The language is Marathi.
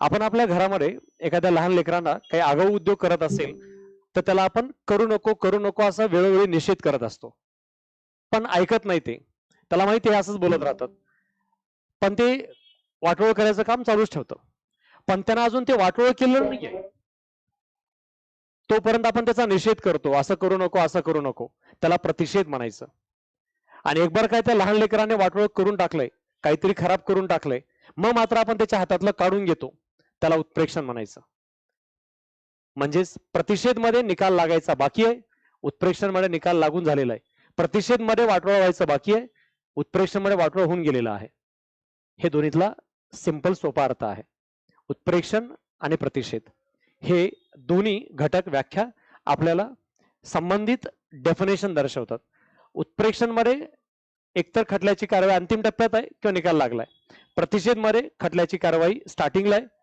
आपण आपल्या घरामध्ये एखाद्या लहान लेकरांना काही आगाऊ उद्योग करत असेल तर त्याला आपण करू नको करू नको असा वेळोवेळी निषेध करत असतो. पण ऐकत नाही ते. त्याला माहिती आहे असंच बोलत राहतात. पण ते वाटोळ करायचं काम चालूच ठेवतं. पण त्यांना अजून ते वाटोळ केलेलं नाहीये. तोपर्यंत आपण त्याचा निषेध करतो असं करू नको असं करू नको. त्याला प्रतिषेध म्हणायचं. आणि एक बार काय त्या लहान लेकराने वाटोळ करून टाकलंय काहीतरी खराब करून टाकलंय मग मात्र आपण त्याच्या हातातलं काढून घेतो. त्याला उत्प्रेक्षण म्हणायचं. म्हणजेच प्रतिषेधमध्ये निकाल लागायचा बाकी आहे उत्प्रेक्षणमध्ये निकाल लागून झालेला आहे. प्रतिषेधमध्ये वाटोळ व्हायचं बाकी आहे उत्प्रेक्षणमध्ये वाटोळ होऊन गेलेला आहे. हे दोन्हीतला सिंपल सोपा अर्थ आहे. उत्प्रेक्षण आणि प्रतिषेध. हे दोन्ही घटक व्याख्या आपल्याला संबंधित डेफिनेशन दर्शवतात. उत्प्रेक्षणमध्ये एकतर खटल्याची कारवाई अंतिम टप्प्यात आहे किंवा निकाल लागलाय. प्रतिषेधमध्ये खटल्याची कारवाई स्टार्टिंगला आहे.